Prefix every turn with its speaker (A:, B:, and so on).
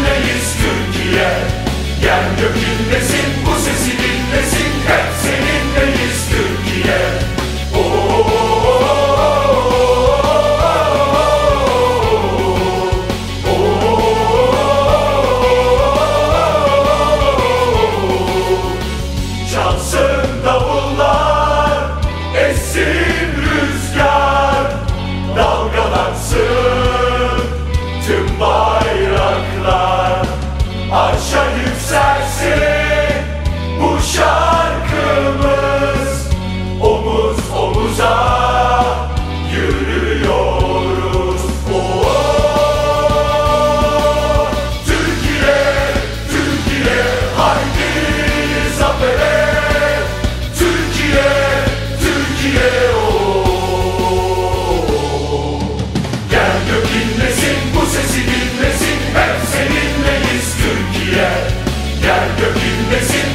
A: Seninleyiz Türkiye. Yer gökündesin bu sesini Cause